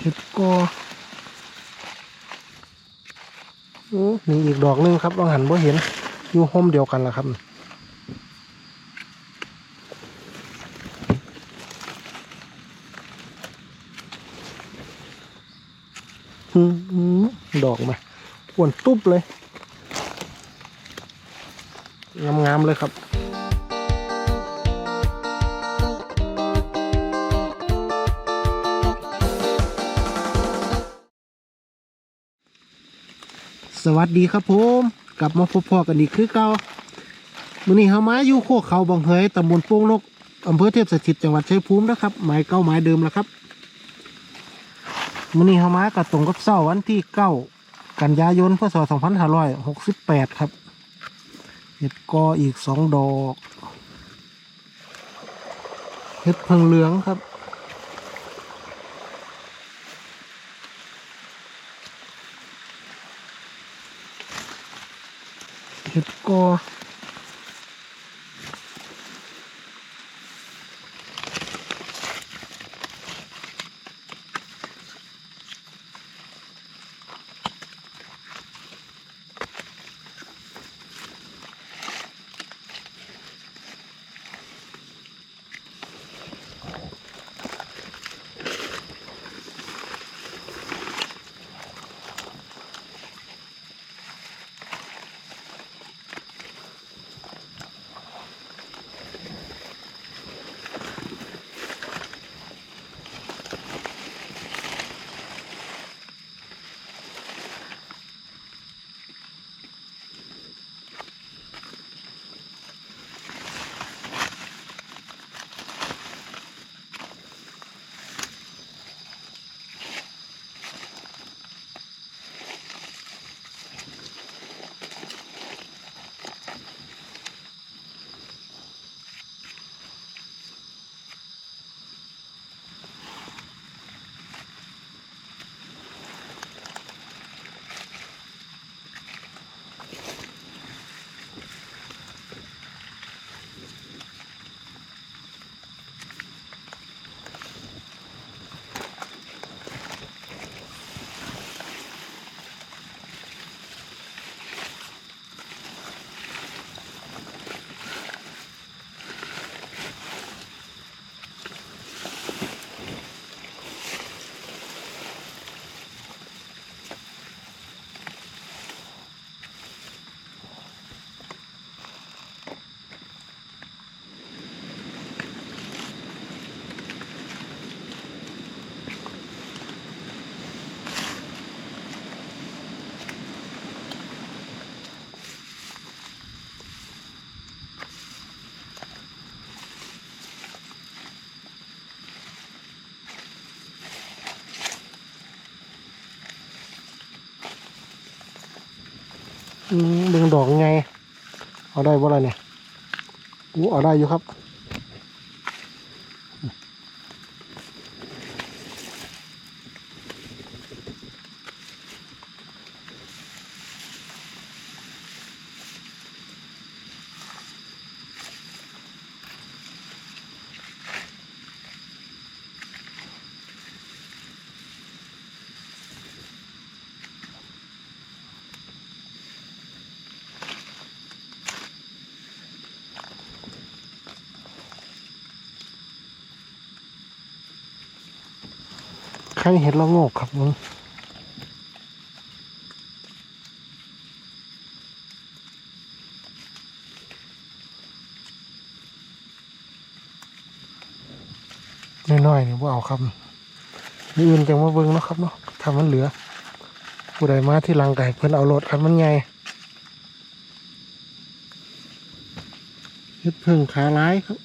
เห็ดกอโอ้มีอีกดอกนึงครับลองหันบ่เห็น อยู่ห่มเดียวกันละครับอืมอืมดอกมาอ้วนตุ๊บเลย งามๆเลยครับ วัสดีครับผมกลับมาพบพ่อกันอีกคือเก่ามื้อนี้เฮามาอยู่โคกเขาบางเฮยตำบลโป่งนกอำเภอเทพสถิตจังหวัดชัยภูมินะครับหมายเก้าหมายเดิมแล้วครับมื้อนี้เฮามาก็ตรงกับเสาร์วันที่เก้ากันยายนพศ2568ครับเห็ดกออีกสองดอกเห็ดเพิงเหลืองครับ เห็ เบิ่งดอกไง เอาได้บ่ล่ะเนี่ยอู้เอาได้อยู่ครับ ใครเห็นแล้วโงกครับมึงน้อยๆนี่ว่าเอาครับมีอื่นจังมาเบิ่งนะครับเนาะถ้ามันเหลือ ผู้ใดมาที่ลังไก่เพิ่นเอารถครับมันไงเฮ็ดเพิ่งขาร้ายครับ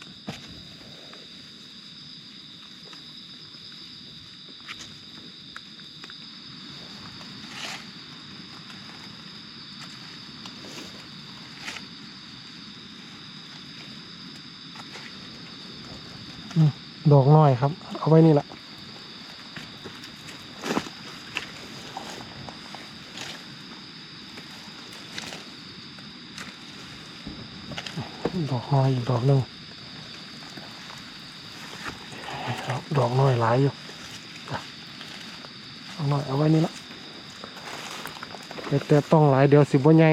ดอก น้อยครับ เอาไว้นี่แหละดอกน้อยอีกดอกหนึ่งดอกน้อยหลายอยู่เอาหน่อยเอาไว้นี่ละแต่ต้องหลายเดี๋ยวสิบ่ใหญ่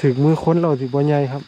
ถึงมือค้นเราสิบ่ใหญ่ครับ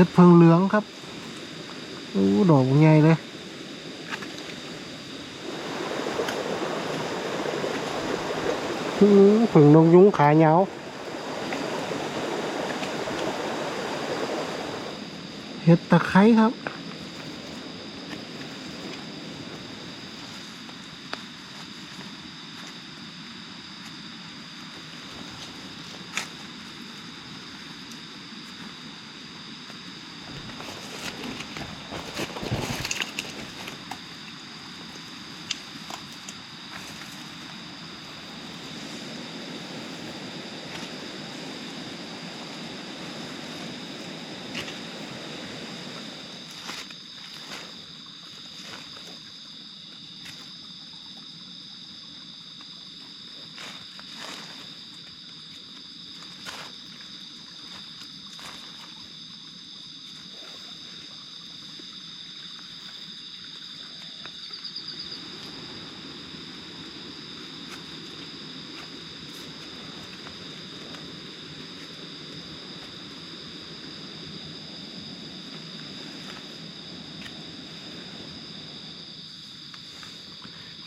เห็ดเพิงเหลืองครับโอ้ดอกใหญ่เลยผึ่งนงยุ้งขาเหยาวเห็ดตะไคร้ครับ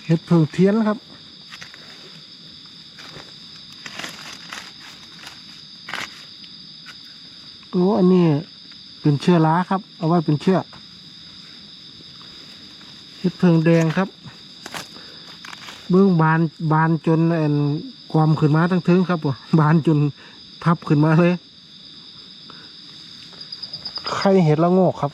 เห็ดเพิงเทียนครับ โอ้อันนี้เป็นเชื้อราครับ เอาไว้เป็นเชื้อเห็ดเพิงแดงครับ เบื้องบานบานจนแอนความขึ้นมาทั้งเทิงครับผมบานจนพับขึ้นมาเลย ไข่เห็ดละโงกครับ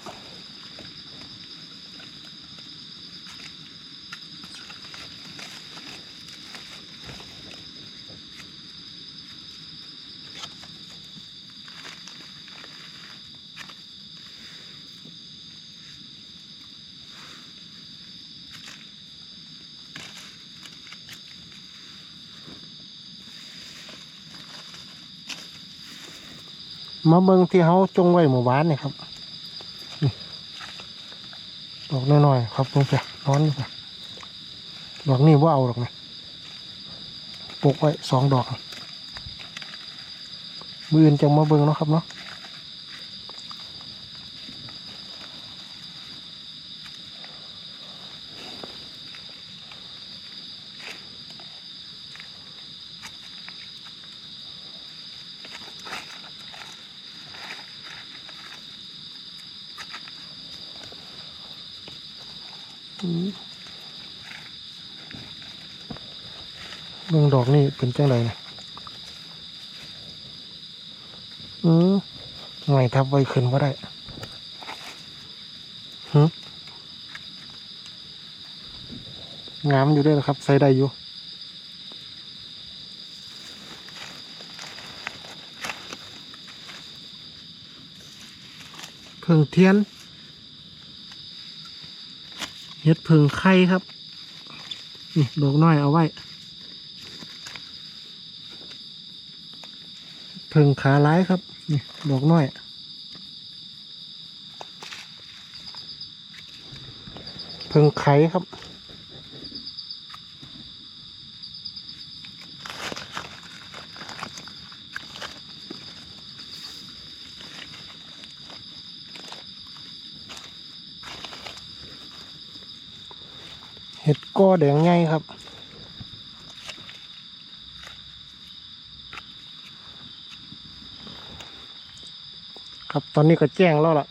มาเบิงที่เขาจงไว้หมู่บ้านนี่ครับดอกน้อยๆครับลงไปนอนอยู่ไปดอกนี้ว่าเอาดอกนะปลูกไว้สองดอก มืออื่นจังมาเบิงเนาะครับเนาะ เบิ่งดอกนี่เป็นจังไรนะอืมไงทับไว้ขึ้นว่าได้หืงามอยู่ด้วยนะครับ ใส่ได้อยู่เพิงเทียน เห็ดเพิงไข่ครับ นี่ดอกน้อยเอาไว้ เพิงขาร้ายครับ นี่ดอกน้อย เพิงไข่ครับ กอแดงใหญ่ครับครับตอนนี้ก็แจ้งแล้วล่ะ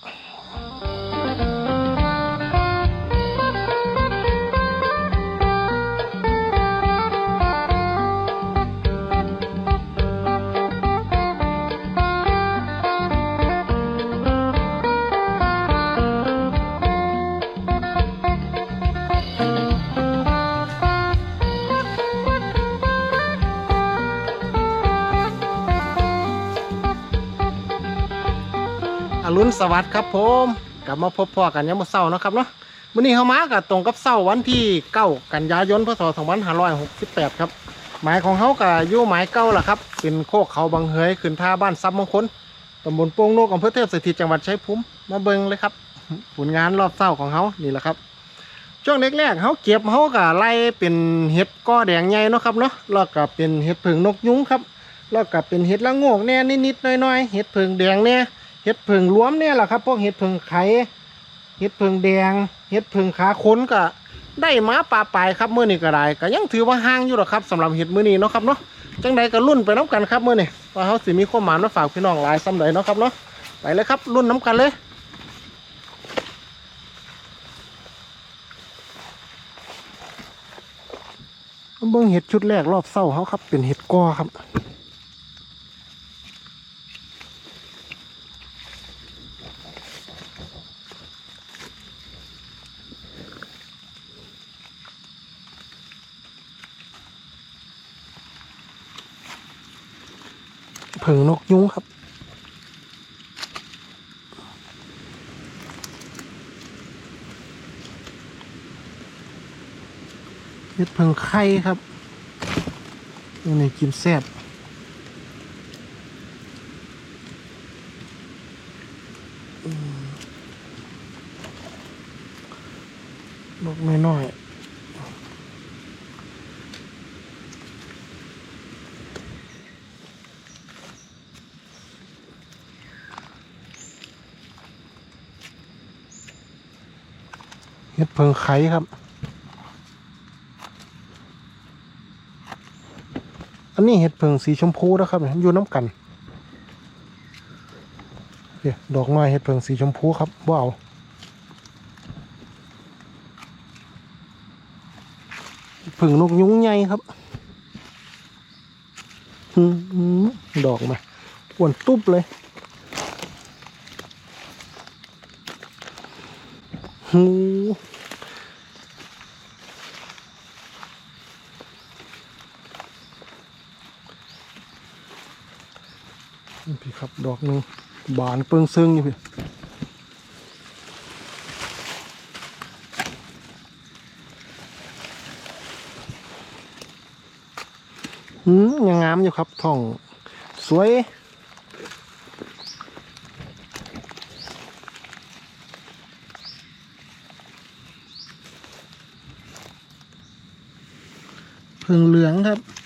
วัสดิ์ครับผมกลับมาพบพ่อกันยามมื้อเช้าเนะครับเนาะมื้อนี้เฮามาก็ตรงกับเช้าวันที่9กันยายนพศ2568ครับหมายของเฮาก็อยู่หมายเก่าล่ะครับเป็นโคกเขาบางเฮยขึ้นท่าบ้านซับมงคลตำบลโป่งโนกอำเภอเทพสถิตจังหวัดชัยภูมิมาเบิ่งเลยครับผลงานรอบเช้าของเฮานี่แหละครับ ช่วงแรกๆเฮาเก็บเฮาก็ไล่เป็นเห็ดก้อแดงใหญ่เนาะครับเนาะแล้วก็เป็นเห็ดผึ่งนกยุงครับแล้วก็เป็นเห็ดละโงกแน่นิดๆหน่อยๆเห็ดผึ่งแดงแน่ เห็ดผึ่งรวมเนี่ยแหละครับ พวกเห็ดผึ่งไข่เห็ดผึ่งแดง เห็ดผึ่งขาค้นก็ได้มาปลาปลายครับเมื้อนี้ก็ได้ก็ยังถือว่าห่างอยู่หรอกครับสำหรับเห็ดมื้อนี้เนาะครับเนาะจังใดก็รุ่นไปน้กันครับเมื้อนี้ว่าเฮาสิมีข้อหมายมาฝากพี่น้องหลายซ้ำใดเนาะครับเนาะไปเลยครับรุ่นน้กันเลยเบิ่งเห็ดชุดแรกรอบเศร้าเขาครับเป็นเห็ดกอครับ ยุงครับ เห็ดเผิงไข่ครับอันนี้กินแซ่บบอกไม่น้อยเเผิงไข่ครับ อันนี้เห็ดเผิงสีชมพูนะครับอยู่น้ำกันเดี๋ยวดอกไม้เห็ดเผิงสีชมพูครับว้าวเห็ดเผิงนกยุ้งใหญ่ครับดอกมาอ้วนตุ๊บเลยหูนี่พี่ครับ ดอกหนึ่งบานเปิงซึ่งอยู่พี่อืมยังงามอยู่ครับท่องสวยเพิงเหลืองครับ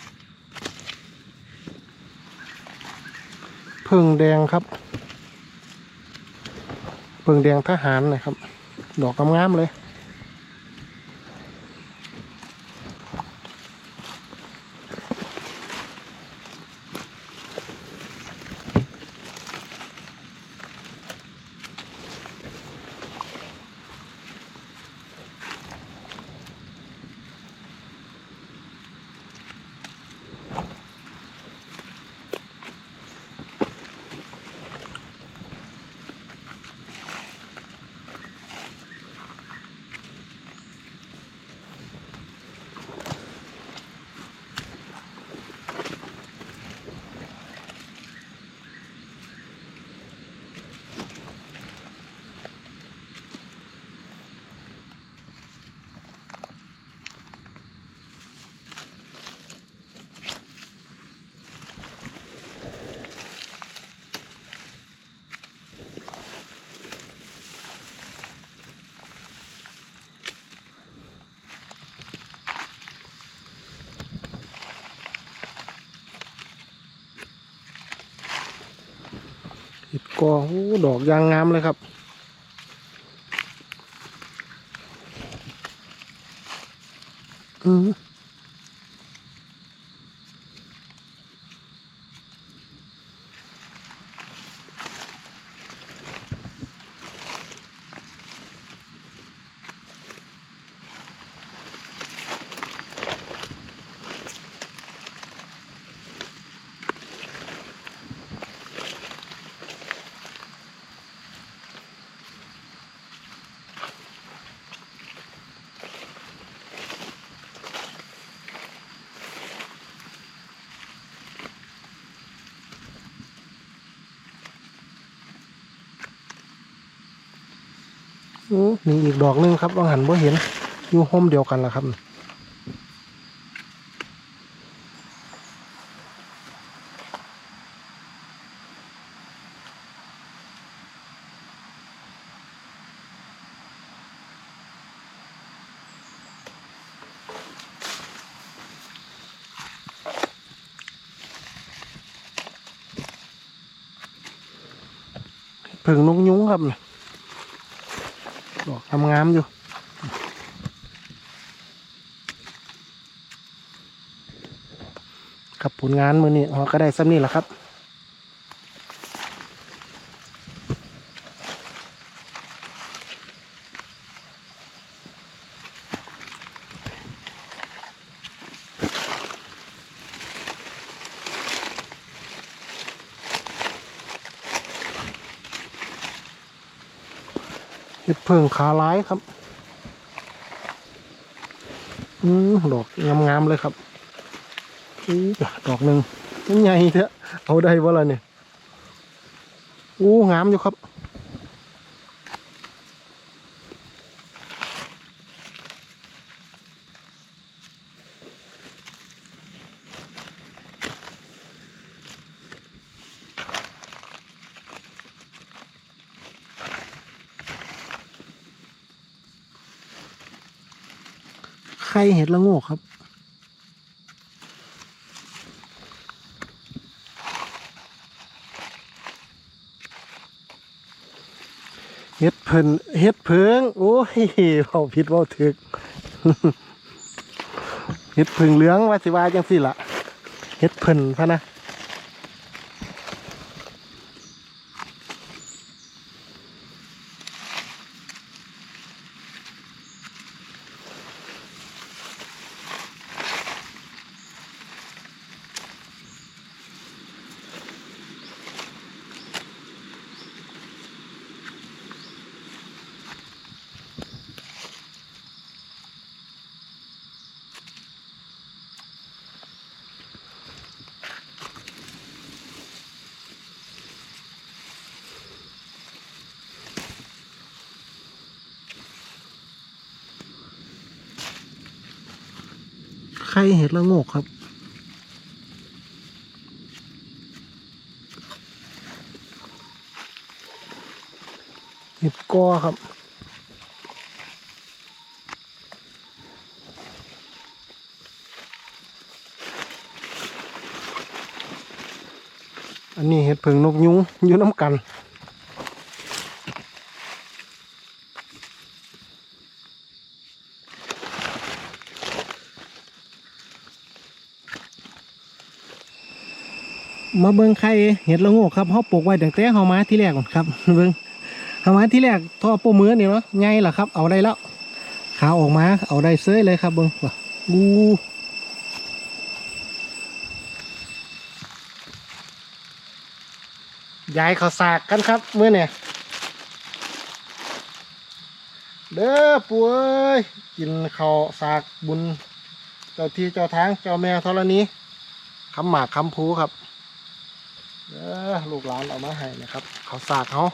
พิงแดงครับเพิงแดงทหารนะครับ ดอกงามๆเลย กอดอกยางงามเลยครับ อืม อ้มีอีกดอกหนึงครับว่างหันบ่เห็น อยู่ห่มเดียวกันล่ะครับพิ่งนกยุ้งครับนี่ดอกทำ งามอยู่ครับผลงานมือนี้เราก็ได้ซ้ำนี่แหละครับ พิ่งขาร้ายครับ อืมดอกงามๆเลยครับอู้ดอกหนึ่งใหญ่เถอะเอาได้บ่ล่ะเนี่ยอู้งามอยู่ครับ ไข่เห็ดละโงกครับ เห็ดเพิ่นเห็ดเพิง โอ้ยเผาผิดเผาถึกเห็ดเพิงเหลืองว่าสิว่าจังสี่ล่ะเห็ดเพิ่นพะนะ ไข่เห็ดละโงกครับ เห็ดกอครับอันนี้เห็ดเผิงนกยุงอยู่น้ำกัน มาเบิ่งไข่เห็ดละโงกครับเขาปลูกไว้ตั้งแต่เขามาที่แรกก่อนครับเบิ่งเขามาที่แรกท่อโปมือนี่เนาะไงล่ะครับ เอาได้แล้วขาออกมาเอาได้เซ้ยเลยครับเบิ่งว่ะอู้ยายเขาสากกันครับเมื่อเนี่ยเด้อปู่เอ้ยกินข้าวสากบุญ เจ้าที่เจ้าทางเจ้าแม่ธรณีคำหมากคำพูครับ ออลูกหลานเอามาให้นะครับเขาสากเขา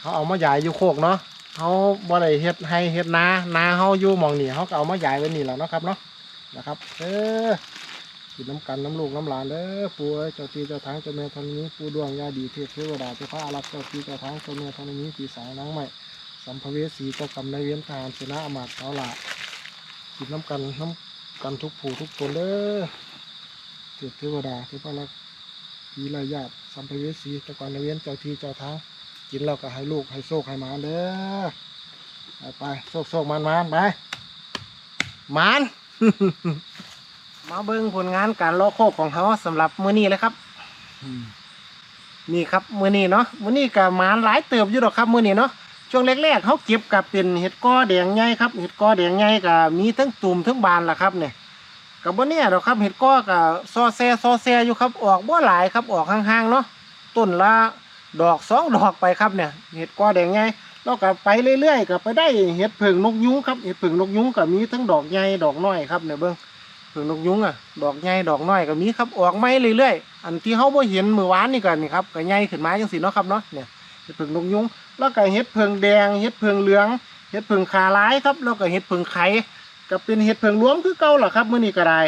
เขาเอามาใหญ่อยู่โคกเนาะเขาบ่ได้เฮ็ดให้เฮ็ดนานาเขาอยู่มองนี่เขาก็เอามาใหญ่ไว้นี่แหละเนาะครับเนาะนะครับ เออกินน้ำกันน้ำลูกน้ำหลานเด้อปู่เอ้เจ้าทีเจ้าทางเจ้าแม่ธรณีปู่ดวงยาดีเทพเทวดาเจ้าพระอารักษ์เจ้าทีเจ้าทางเจ้าแม่ธรณีปีสายนางใหม่สัมภเวสีเจ้ากรรมนายเวรทหารเสนาอมาตย์เสาหละกินน้ำกันน้ำกันทุกผู้ทุกคนเด้อเทพเทวดาเทพอารักษ์ ผีลายญาติสัมภเวสีเจ้ากรนเวียนเจ้าที่เจ้าทางกินแล้วก็ให้ลูกให้โชคให้หมานเด้อไปโชคโชคมันมันไปหมานมาเบิ่งผลงานการล้อโคกของเขาสำหรับมื้อนี้เลยครับนี่ครับมื้อนี้เนาะมื้อนี้ก็หมานหลายเติบอยู่ดอกครับมื้อนี้เนาะช่วงแรกๆเขาเก็บกับเป็นเห็ดกอแดงใหญ่ครับเห็ดกอแดงใหญ่ก็มีทั้งตุ่มทั้งบานล่ะครับเนี่ย กับบ่เนี่ยดอกครับเห็ดก้อกับซอแซซอแซอยู่ครับออกบ่หลายครับออกห่างๆเนาะต้นละดอกสองดอกไปครับเนี่ยเห็ดก้อแดงไงแล้วก็ไปเรื่อยๆก็ไปได้เห็ดผึ่งนกยุงครับเห็ดผึ่งนกยุงก็มีทั้งดอกใหญ่ดอกน้อยครับเนี่ยเบิ่งผึ่งนกยุงอะดอกใหญ่ดอกน้อยก็มีครับออกไม่เรื่อยๆอันที่เฮาบ่เห็นเมื่อวานนี่ก็นี่ครับก็ใหญ่ขึ้นมาจังซี่เนาะครับเนาะเนี่ยเห็ดผึ่งนกยุงแล้วก็เห็ดเพิงแดงเห็ดเพิงเหลืองเห็ดเพิงขาร้ายครับแล้วก็เห็ดเพิงไข่ ก็เป็นเห็ดเพิงรวมคือเก่าล่ะครับมื้อนี้ก็ได้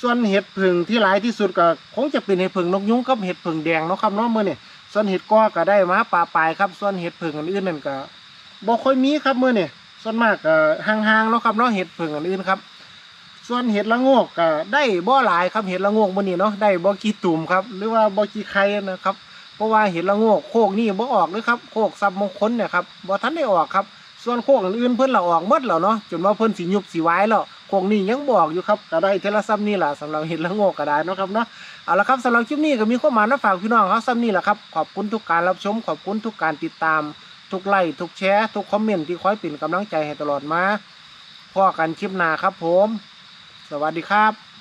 ส่วนเห็ดเพิงที่หลายที่สุดก็คงจะเป็นเห็ดเพิงนกยุงกับเห็ดเพิงแดงเนาะครับเนาะมื้อนี้ส่วนเห็ดก้อก็ได้มาปลาปลายครับ ส่วนเห็ดเพิงอันอื่นนั่นก็บ่ค่อยมีครับมื้อนี้ส่วนมากก็ห่างๆเนาะครับเนาะเห็ดเพิงอันอื่นครับ ส่วนเห็ดละโงกก็ได้บ่หลายครับเห็ดละโงกมื้อนี้เนาะได้บ่กี่ตุ่มครับ หรือว่าบ่กี่ไข่นะครับ เพราะว่าเห็ดละโงกโคกนี่บ่ออกเลยครับโคกซับมงคลเนี่ยครับบ่ทันได้ออกครับ ส่วนโคกอื่นเพิ่นละออกหมดแล้วเนาะจนว่าเพิ่นสิยุบสิวายแล้วโคกนี่ยังบอกอยู่ครับก็ได้เทลซ้ำนี่แหละสำหรับเห็ดละโงกก็ได้นะครับเนาะเอาละครับสำหรับคลิปนี้ก็มีข้อมูลมาฝากพี่น้องครับซ้ำนี่แหละครับขอบคุณทุกการรับชม ขอบคุณทุกการติดตาม ทุกไลค์ทุกแชร์ทุกคอมเมนต์ที่คอยเป็นกำลังใจให้ตลอดมาพ่อกันคลิปหน้าครับผม สวัสดีครับ